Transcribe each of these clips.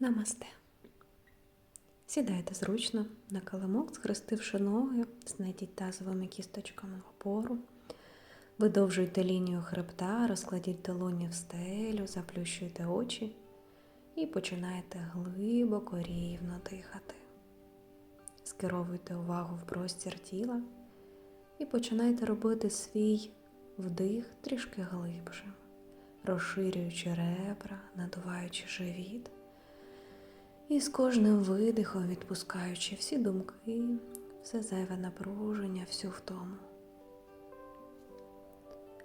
Намасте. Сідайте зручно на килимок, схрестивши ноги, знайдіть тазовими кісточками опору. Видовжуйте лінію хребта, розкладіть долоні в стелю, заплющуйте очі і починайте глибоко рівно дихати. Скеровуйте увагу в простір тіла і починайте робити свій вдих трішки глибшим, розширюючи ребра, надуваючи живіт. І з кожним видихом відпускаючи всі думки, все зайве напруження, всю втому.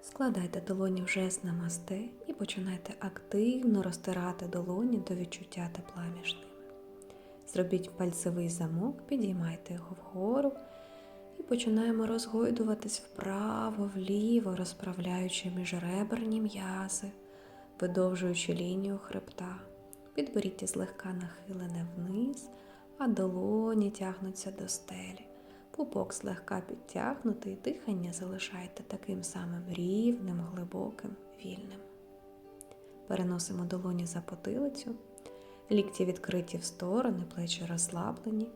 Складайте долоні в жест намасте і починайте активно розтирати долоні до відчуття тепла між ними. Зробіть пальцевий замок, підіймайте його вгору і починаємо розгойдуватись вправо, вліво, розправляючи міжреберні м'язи, видовжуючи лінію хребта. Підберіть злегка нахилене вниз, а долоні тягнуться до стелі. Пупок злегка підтягнутий, дихання залишайте таким самим рівним, глибоким, вільним. Переносимо долоні за потилицю, лікті відкриті в сторони, плечі розслаблені,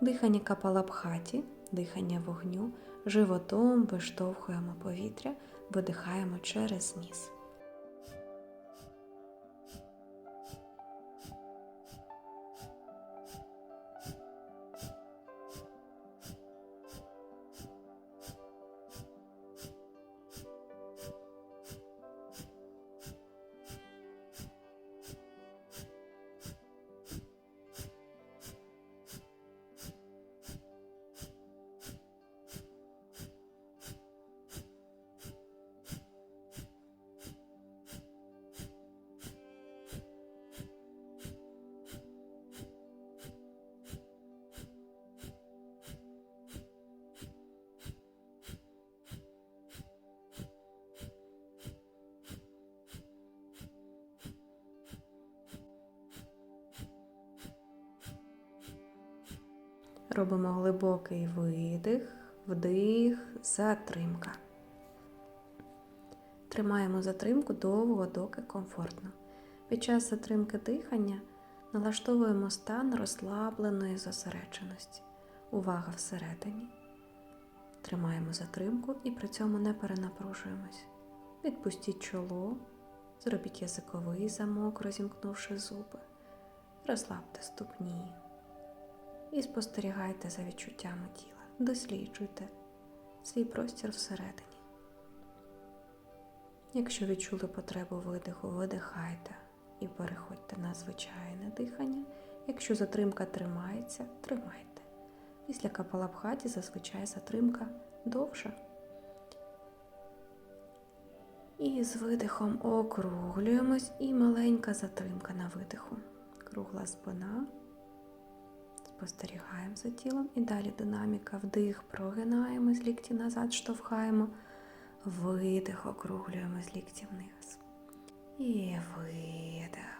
дихання капалабхаті, дихання вогню, животом виштовхуємо повітря, видихаємо через ніс. Робимо глибокий видих, вдих, затримка. Тримаємо затримку довго, доки комфортно. Під час затримки дихання налаштовуємо стан розслабленої зосередженості. Увага всередині. Тримаємо затримку і при цьому не перенапружуємось. Відпустіть чоло, зробіть язиковий замок, розімкнувши зуби. Розслабте ступні і спостерігайте за відчуттями тіла. Досліджуйте свій простір всередині. Якщо відчули потребу видиху, видихайте і переходьте на звичайне дихання. Якщо затримка тримається, тримайте. Після капалабхаті зазвичай затримка довша. І з видихом округлюємось і маленька затримка на видиху. Кругла спина. Спостерігаємо за тілом і далі динаміка. Вдих, прогинаємо з лікті назад, штовхаємо. Видих, округлюємо з лікті вниз. І видих.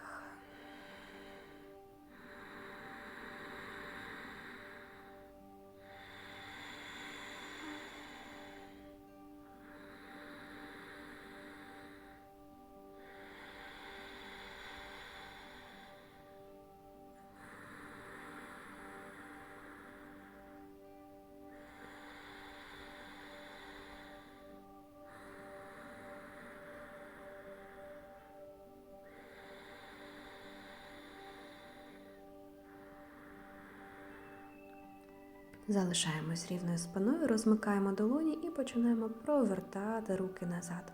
Залишаємось рівною спиною, розмикаємо долоні і починаємо провертати руки назад.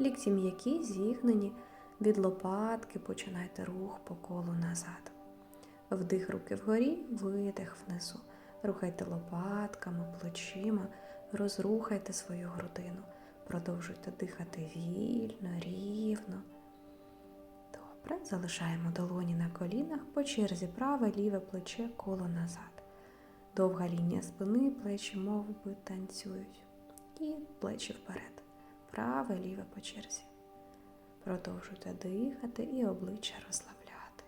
Лікті м'які, зігнені, від лопатки починайте рух по колу назад. Вдих руки вгорі, видих внизу. Рухайте лопатками, плечима, розрухайте свою грудину. Продовжуйте дихати вільно, рівно. Добре, залишаємо долоні на колінах, по черзі праве, ліве плече, коло назад. Довга лінія спини, плечі мов би танцюють. І плечі вперед. Праве, ліве по черзі. Продовжуйте дихати і обличчя розслабляти.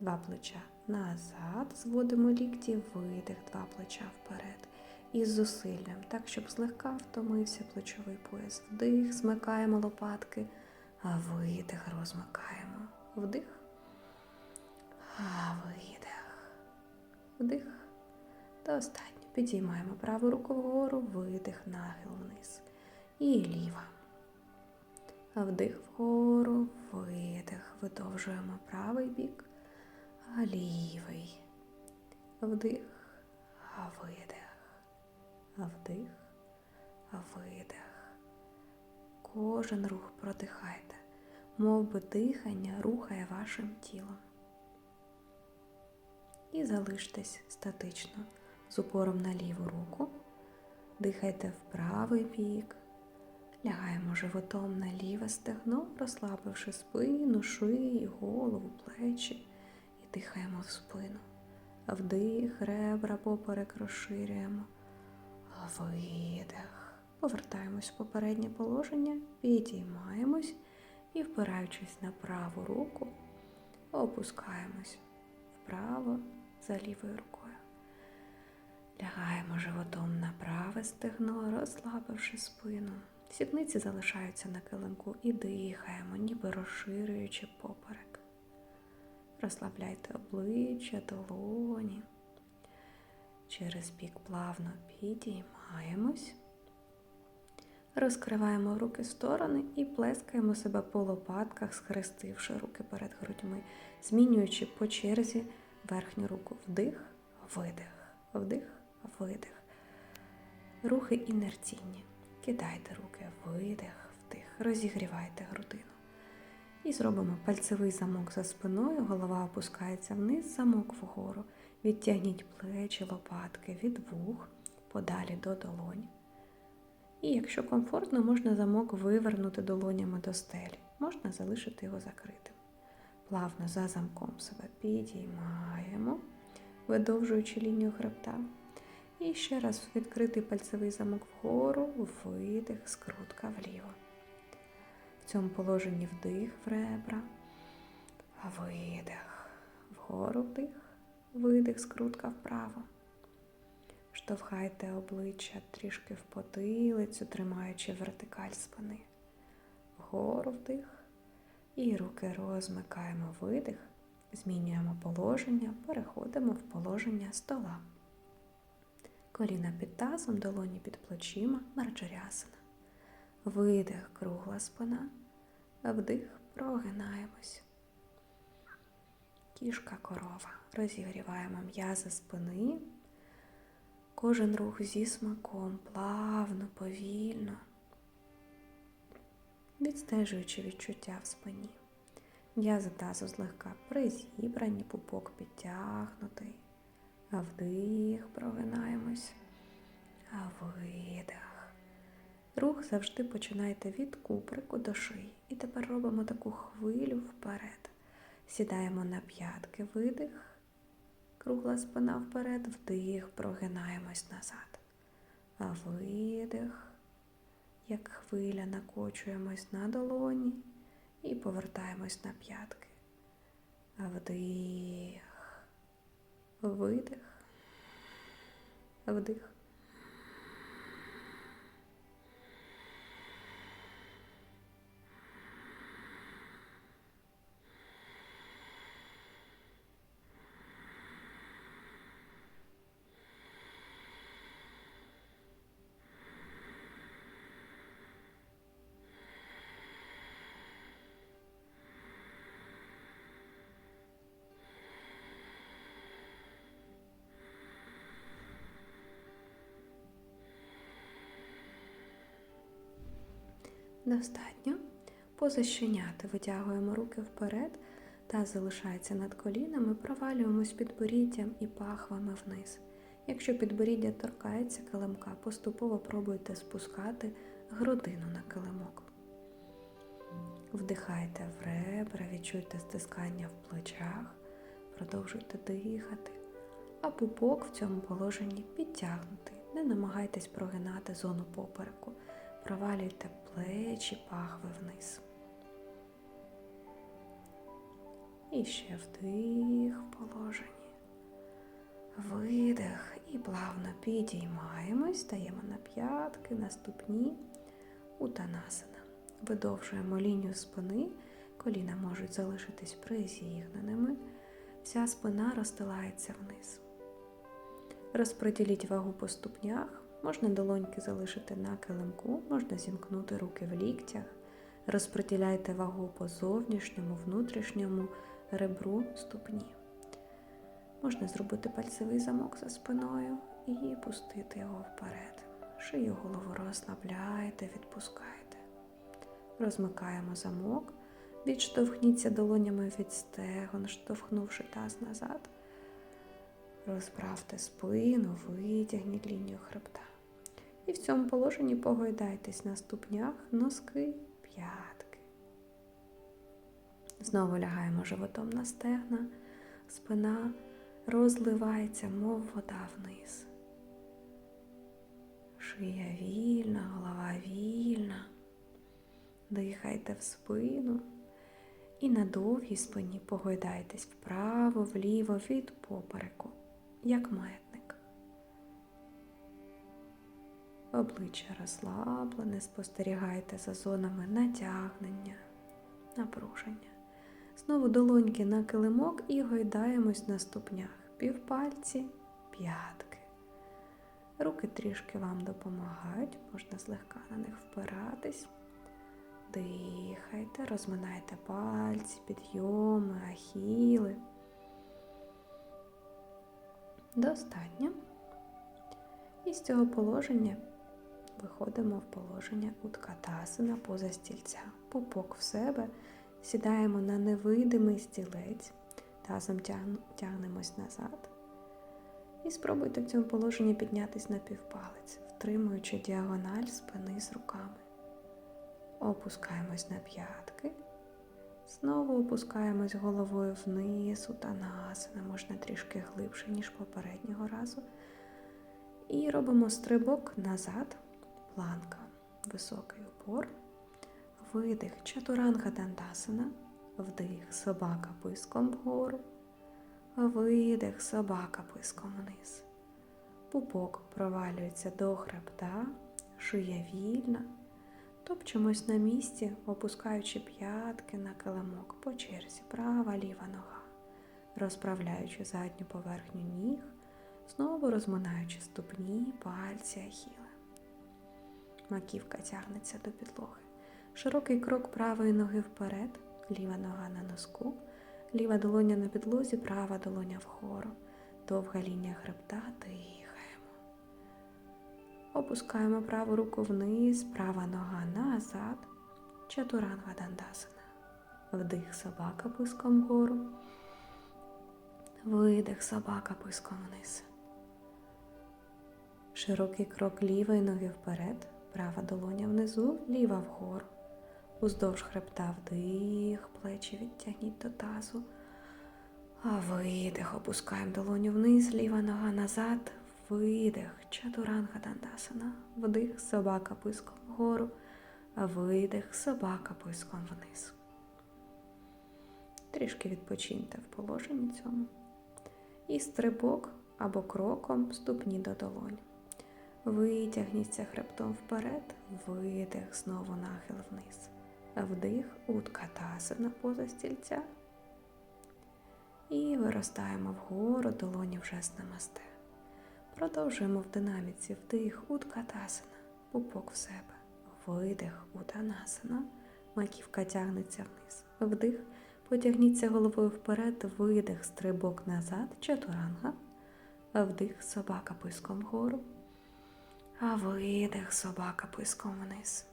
Два плеча назад, зводимо лікті, видих, два плеча вперед. І зусиллям, так, щоб злегка втомився плечовий пояс. Вдих, змикаємо лопатки, а видих розмикаємо. Вдих. Видих. Вдих. Достатньо. Підіймаємо праву руку вгору, видих, нахил вниз. І ліва. Вдих вгору, видих. Видовжуємо правий бік, а лівий. Вдих, а видих. Вдих, а видих. Кожен рух продихайте, мов би дихання рухає вашим тілом. І залиштесь статично з упором на ліву руку. Дихайте в правий бік. Лягаємо животом на ліве стегно, розслабивши спину, шию, голову, плечі і дихаємо в спину. Вдих, ребра поперек розширюємо. Видих. Повертаємось в попереднє положення, підіймаємось і, впираючись на праву руку, опускаємось вправо за лівою рукою. Лягаємо животом на праве стегно, розслабивши спину. Сідниці залишаються на килимку і дихаємо, ніби розширюючи поперек. Розслабляйте обличчя, долоні. Через бік плавно підіймаємось. Розкриваємо руки сторони і плескаємо себе по лопатках, схрестивши руки перед грудьми, змінюючи по черзі верхню руку. Вдих, видих, вдих, видих. Рухи інерційні. Кидайте руки, видих, вдих, розігрівайте грудину. І зробимо пальцевий замок за спиною, голова опускається вниз, замок вгору. Відтягніть плечі, лопатки від вух, подалі до долонь. І якщо комфортно, можна замок вивернути долонями до стелі, можна залишити його закритим. Плавно за замком себе підіймаємо, видовжуючи лінію хребта. І ще раз відкритий пальцевий замок вгору, видих, скрутка вліво. В цьому положенні вдих в ребра, видих, вгору вдих, видих, скрутка вправо. Штовхайте обличчя трішки в потилицю, тримаючи вертикаль спини. Вгору вдих. І руки розмикаємо видих, змінюємо положення, переходимо в положення стола. Коліна під тазом, долоні під плечима, марджарясана. Видих, кругла спина, вдих, прогинаємось. Кішка корова. Розігріваємо м'язи спини. Кожен рух зі смаком, плавно, повільно, відстежуючи відчуття в спині. М'язи тазу злегка призібрані, пупок підтягнутий. Вдих, прогинаємось, а видих. Рух завжди починайте від куприку до шиї. І тепер робимо таку хвилю вперед. Сідаємо на п'ятки, видих. Кругла спина вперед, вдих, прогинаємось назад. А видих, як хвиля, накочуємось на долоні і повертаємось на п'ятки. Вдих, видих, вдих. Достатньо. Поза щеняти витягуємо руки вперед та залишається над колінами, провалюємось підборіддям і пахвами вниз. Якщо підборіддя торкається килимка, поступово пробуйте спускати грудину на килимок. Вдихайте в ребра, відчуйте стискання в плечах, продовжуйте дихати, а пупок в цьому положенні підтягнутий. Не намагайтесь прогинати зону попереку. Провалюйте плечі, пахви вниз. І ще вдих в положенні. Видих і плавно підіймаємось, стаємо на п'ятки, на ступні, утанасана. Видовжуємо лінію спини, коліна можуть залишитись призігненими, вся спина розстилається вниз. Розподіліть вагу по ступнях. Можна долоньки залишити на килимку, можна зімкнути руки в ліктях. Розподіляйте вагу по зовнішньому, внутрішньому ребру ступні. Можна зробити пальцевий замок за спиною і пустити його вперед. Шию голову розслабляйте, відпускайте. Розмикаємо замок, відштовхніться долонями від стегон, штовхнувши таз назад. Розправте спину, витягніть лінію хребта. І в цьому положенні погойдайтесь на ступнях, носки, п'ятки. Знову лягаємо животом на стегна, спина розливається, мов вода вниз. Шия вільна, голова вільна. Дихайте в спину і на довгій спині погойдайтесь вправо, вліво від попереку, як маятник. Обличчя розслаблене, спостерігайте за зонами натягнення, напруження. Знову долоньки на килимок і гойдаємось на ступнях. Півпальці, п'ятки. Руки трішки вам допомагають, можна злегка на них впиратись. Дихайте, розминайте пальці, підйоми, ахіли. Достатньо. І з цього положення виходимо в положення уткатасина поза стільця. Пупок в себе. Сідаємо на невидимий стілець, тазом тягнемось назад. І спробуйте в цьому положенні піднятись на півпалець, втримуючи діагональ спини з руками. Опускаємось на п'ятки. Знову опускаємось головою вниз, у танасана, можна трішки глибше, ніж попереднього разу. І робимо стрибок назад, планка, високий упор. Видих чатуранга дандасана, вдих собака писком вгору, видих собака писком вниз. Пупок провалюється до хребта, шия вільна, топчемось на місці, опускаючи п'ятки на килимок по черзі, права ліва нога, розправляючи задню поверхню ніг, знову розминаючи ступні, пальці, ахіли. Маківка тягнеться до підлоги. Широкий крок правої ноги вперед, ліва нога на носку, ліва долоня на підлозі, права долоня вгору, довга лінія хребта, дихаємо. Опускаємо праву руку вниз, права нога назад, чатуранга дандасана. Вдих собака писком вгору, видих собака писком вниз. Широкий крок лівої ноги вперед, права долоня внизу, ліва вгору. Уздовж хребта вдих, плечі відтягніть до тазу. А видих, опускаємо долоню вниз, ліва нога назад, видих, чатуранга дандасана, вдих, собака писком вгору, видих, собака писком вниз. Трішки відпочиньте в положенні цьому. І стрибок або кроком ступні до долонь. Витягніться хребтом вперед, видих, знову нахил вниз. Вдих, утка тасана поза стільця. І виростаємо вгору, долоні вже з намасте. Продовжуємо в динаміці вдих, утка тасана, пупок в себе. Видих, утанасана, маківка тягнеться вниз. Вдих, потягніться головою вперед, видих, стрибок назад, чатуранга. Вдих, собака писком вгору. А видих, собака писком вниз.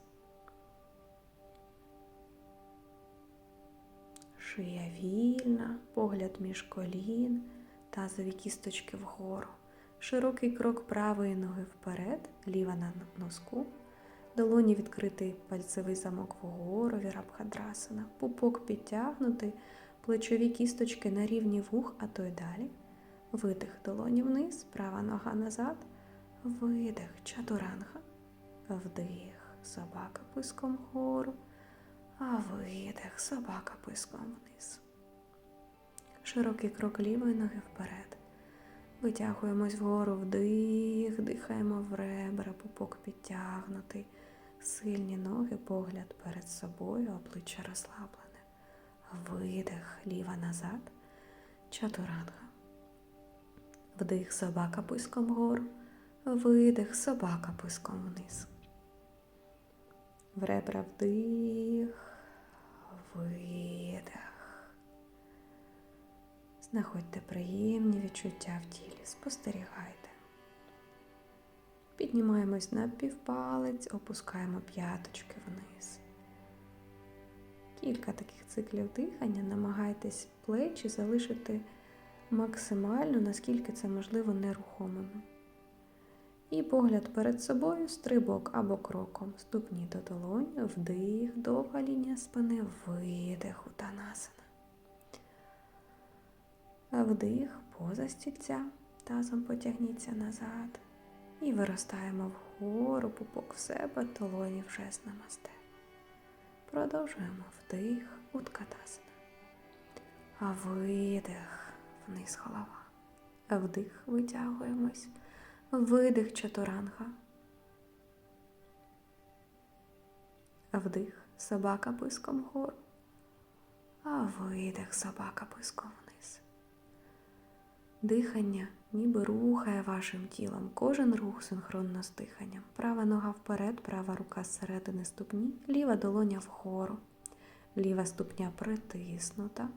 Шия вільна, погляд між колін, тазові кісточки вгору. Широкий крок правої ноги вперед, ліва на носку. Долоні відкритий пальцевий замок вгору, вірабхадрасана. Пупок підтягнутий, плечові кісточки на рівні вух, а то й далі. Видих долоні вниз, права нога назад. Видих чатуранга. Вдих, собака писком вгору а видих, собака писком вниз. Широкий крок лівої ноги вперед. Витягуємось вгору вдих, дихаємо в ребра, пупок підтягнутий, сильні ноги, погляд перед собою, обличчя розслаблене. Видих, ліва назад, чатуранга. Вдих собака писком вгору. Видих собака писком вниз. В ребра вдих, видих. Знаходьте приємні відчуття в тілі, спостерігайте. Піднімаємось на півпалець, опускаємо п'яточки вниз. Кілька таких циклів дихання. Намагайтесь плечі залишити максимально, наскільки це можливо, нерухомими. І погляд перед собою, стрибок або кроком. Ступні до долонь, вдих, довга лінія спини, видих, утанасана. Вдих, поза стільця, тазом потягніться назад. І виростаємо вгору, пупок в себе, долоні в жест намасте. Продовжуємо вдих, уткатасана. А видих, вниз голова. Вдих, витягуємось. Видих чатуранга. Вдих, собака писком вгору. А видих, собака писком вниз. Дихання ніби рухає вашим тілом. Кожен рух синхронно з диханням. Права нога вперед, права рука зсередини ступні, ліва долоня вгору, ліва ступня притиснута.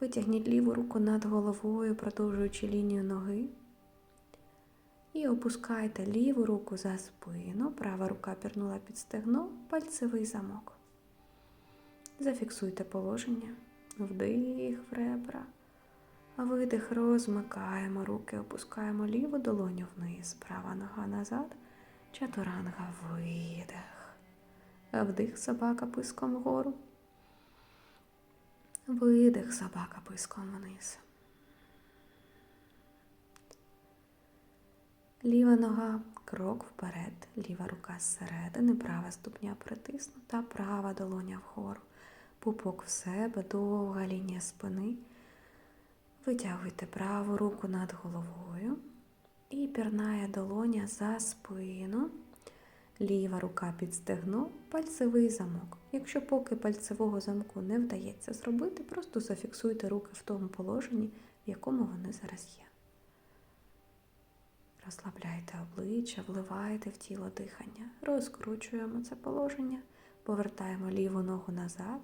Витягніть ліву руку над головою, продовжуючи лінію ноги. І опускайте ліву руку за спину, права рука пірнула під стегно, пальцевий замок. Зафіксуйте положення, вдих в ребра. Видих розмикаємо руки, опускаємо ліву долоню вниз, права нога назад, чатуранга видих. Вдих собака писком вгору. Видих собака писком вниз. Ліва нога, крок вперед, ліва рука зсередини, права ступня притиснута, права долоня вгору. Пупок в себе, довга лінія спини. Витягуйте праву руку над головою і пірнає долоня за спину. Ліва рука під стегно, пальцевий замок. Якщо поки пальцевого замку не вдається зробити, просто зафіксуйте руки в тому положенні, в якому вони зараз є. Розслабляйте обличчя, вливайте в тіло дихання, розкручуємо це положення, повертаємо ліву ногу назад,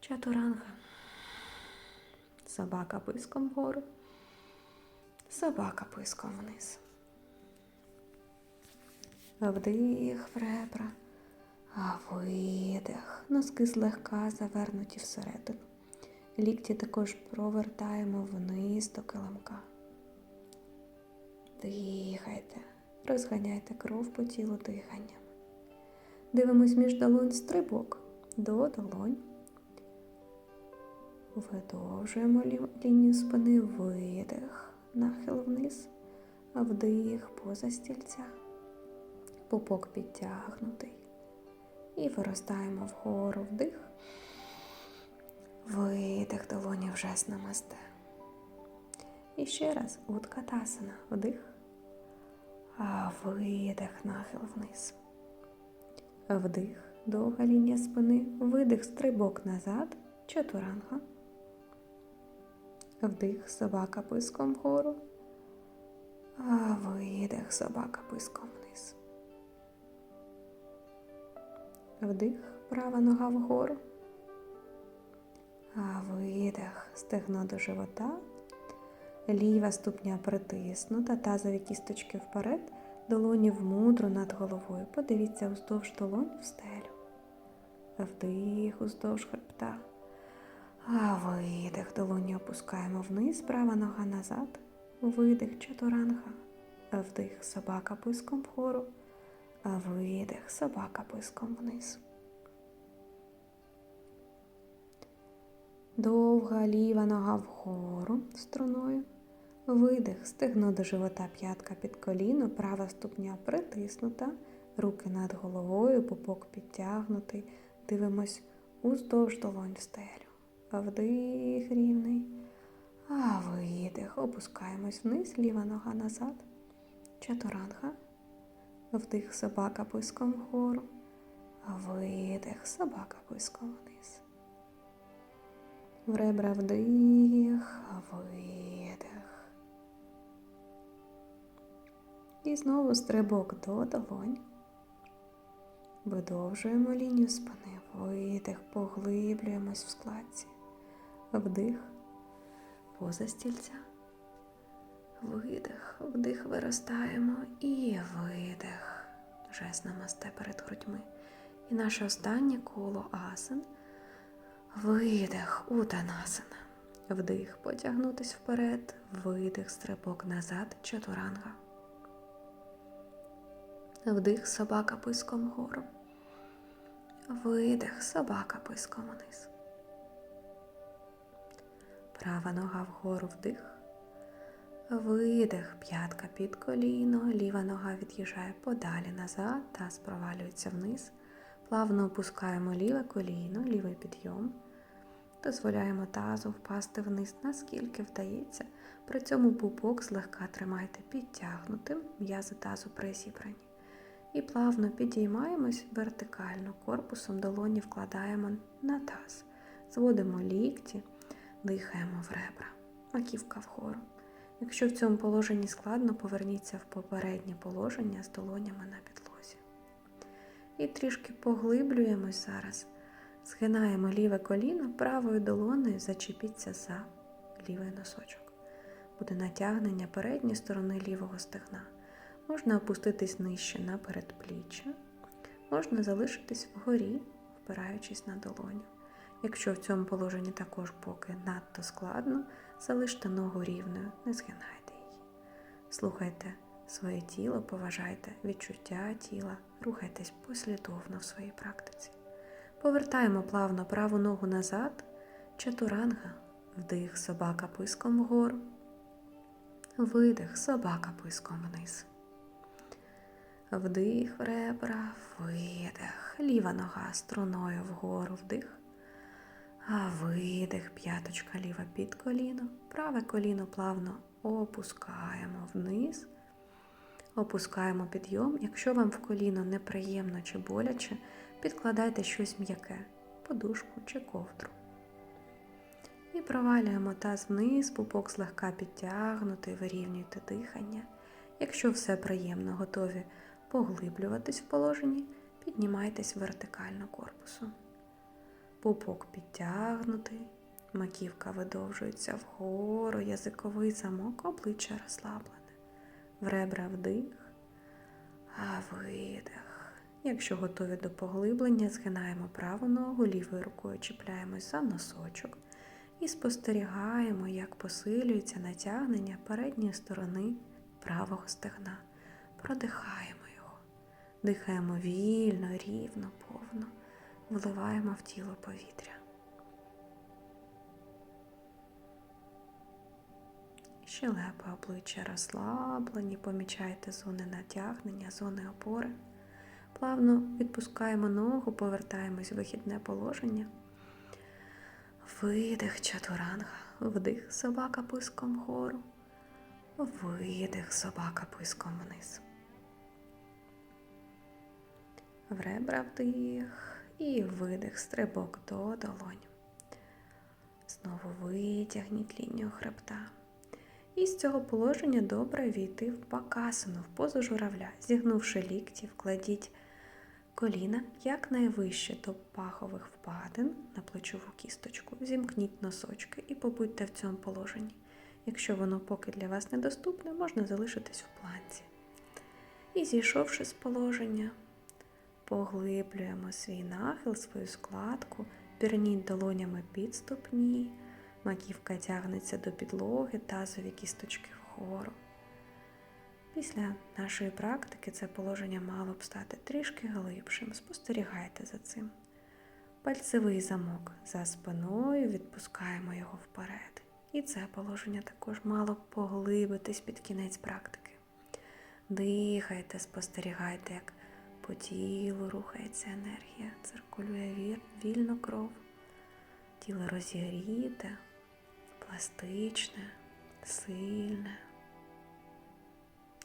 чатуранга. Собака писком вгору, собака писком вниз. Вдих в ребра, а видих. Носки злегка завернуті всередину. Лікті також провертаємо вниз до килимка. Дихайте, розганяйте кров по тілу диханням. Дивимось між долонь стрибок до долонь. Видовжуємо лінію спини, видих, нахил вниз, вдих поза стільця, пупок підтягнутий. І виростаємо вгору вдих, видих, долоні вже з намасте. І ще раз утка тасана, вдих, а видих, нахил вниз. Вдих, довга лінія спини, видих, стрибок назад, чатуранга. Вдих, собака писком вгору, а видих, собака писком вниз. Вдих, права нога вгору, а видих, стегно до живота, ліва ступня притиснута, тазові кісточки вперед, долоні в мудру над головою. Подивіться уздовж долонь в стелю. Вдих, уздовж хребта. А видих, долоні опускаємо вниз, права нога назад, видих чатуранга, вдих, собака писком вгору, видих, собака писком вниз. Довга ліва нога вгору струною, видих, стегно до живота, п'ятка під коліно, права ступня притиснута, руки над головою, пупок підтягнутий, дивимось уздовж долонь в стелю. Вдих рівний. А видих. Опускаємось вниз, ліва нога назад. Чатуранга. Вдих собака писком вгору. Видих, собака писком вниз. В ребра вдих, видих. І знову стрибок до долонь. Видовжуємо лінію спини, видих, поглиблюємось в складці. Вдих, поза стільця. Видих, вдих виростаємо і видих. Жест намасте перед грудьми. І наше останнє коло асан. Видих, утанасана. Вдих, потягнутись вперед, видих, стрибок назад, чатуранга. Вдих, собака писком вгору. Видих, собака писком вниз. Права нога вгору вдих. Видих, п'ятка під коліно, ліва нога від'їжджає подалі назад, таз провалюється вниз. Плавно опускаємо ліве коліно, лівий підйом. Дозволяємо тазу впасти вниз, наскільки вдається. При цьому пупок злегка тримайте підтягнутим, м'язи тазу призібрані. І плавно підіймаємось вертикально, корпусом долоні вкладаємо на таз. Зводимо лікті, дихаємо в ребра, маківка вгору. Якщо в цьому положенні складно, поверніться в попереднє положення з долонями на підлозі. І трішки поглиблюємось зараз. Згинаємо ліве коліно, правою долоною зачепіться за лівий носочок. Буде натягнення передньої сторони лівого стегна. Можна опуститись нижче на передпліччя, можна залишитись вгорі, впираючись на долоню. Якщо в цьому положенні також поки надто складно, залиште ногу рівною, не згинайте її. Слухайте своє тіло, поважайте відчуття тіла, рухайтесь послідовно в своїй практиці. Повертаємо плавно праву ногу назад, чатуранга, вдих, собака писком вгору, видих, собака писком вниз. Вдих, ребра, видих, ліва нога струною вгору вдих. А видих, п'яточка ліва під коліно, праве коліно плавно опускаємо вниз, опускаємо підйом. Якщо вам в коліно неприємно чи боляче, підкладайте щось м'яке, подушку чи ковдру. І провалюємо таз вниз, пупок злегка підтягнутий, вирівнюйте дихання. Якщо все приємно, готові поглиблюватись в положенні, піднімайтесь вертикально корпусом. Пупок підтягнутий, маківка видовжується вгору, язиковий замок, обличчя розслаблене. В ребра вдих, а видих. Якщо готові до поглиблення, згинаємо праву ногу, лівою рукою чіпляємось за носочок і спостерігаємо, як посилюється натягнення передньої сторони правого стегна. Продихаємо дихаємо вільно, рівно, повно вливаємо в тіло повітря. Щелепа обличчя розслаблені, помічайте зони натягнення, зони опори. Плавно відпускаємо ногу, повертаємось в вихідне положення. Видих чатуранга, вдих собака писком вгору, видих собака писком вниз. В ребра вдих. І видих, стрибок до долонь. Знову витягніть лінію хребта. І з цього положення добре війти в бакасану, в позу журавля. Зігнувши лікті, вкладіть коліна якнайвище до пахових впадин на плечову кісточку. Зімкніть носочки і побудьте в цьому положенні. Якщо воно поки для вас недоступне, можна залишитись в планці. І зійшовши з положення, Поглиблюємо свій нахил, свою складку, пірніть долонями під ступні, маківка тягнеться до підлоги, тазові кісточки вгору. Після нашої практики це положення мало б стати трішки глибшим. Спостерігайте за цим. Пальцевий замок за спиною, відпускаємо його вперед. І це положення також мало б поглибитись під кінець практики. Дихайте, спостерігайте, як по тілу рухається енергія, циркулює вільно кров, тіло розігріте, пластичне, сильне,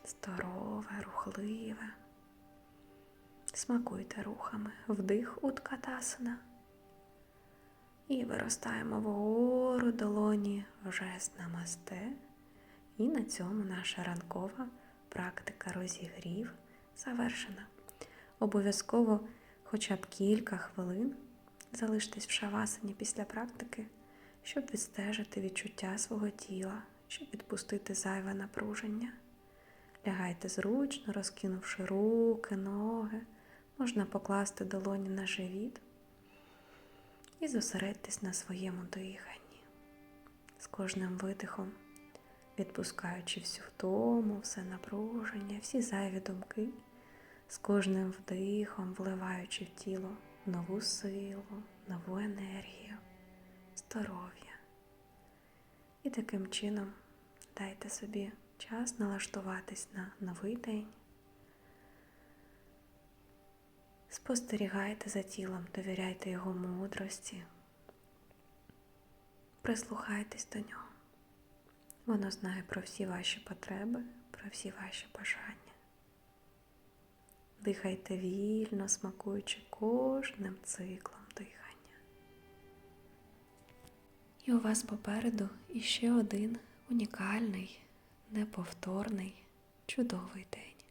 здорове, рухливе. Смакуйте рухами, вдих уткатасана. І виростаємо вгору долоні в жест намасте. І на цьому наша ранкова практика розігрів завершена. Обов'язково хоча б кілька хвилин залиштесь в шавасані після практики, щоб відстежити відчуття свого тіла, щоб відпустити зайве напруження. Лягайте зручно, розкинувши руки, ноги, можна покласти долоні на живіт і зосередьтесь на своєму диханні. З кожним видихом, відпускаючи всю втому, все напруження, всі зайві думки, з кожним вдихом вливаючи в тіло нову силу, нову енергію, здоров'я. І таким чином дайте собі час налаштуватись на новий день. Спостерігайте за тілом, довіряйте його мудрості, прислухайтесь до нього. Воно знає про всі ваші потреби, про всі ваші бажання. Дихайте вільно, смакуючи кожним циклом дихання. І у вас попереду іще один унікальний, неповторний, чудовий день.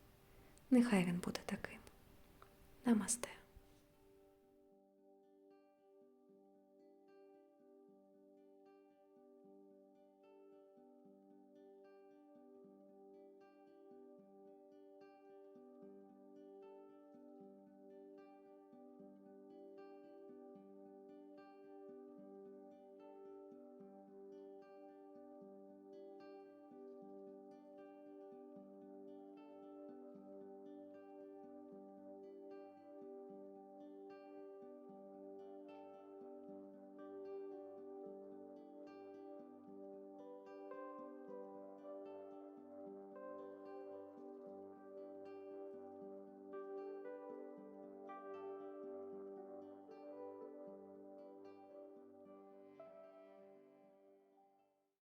Нехай він буде таким. Намасте.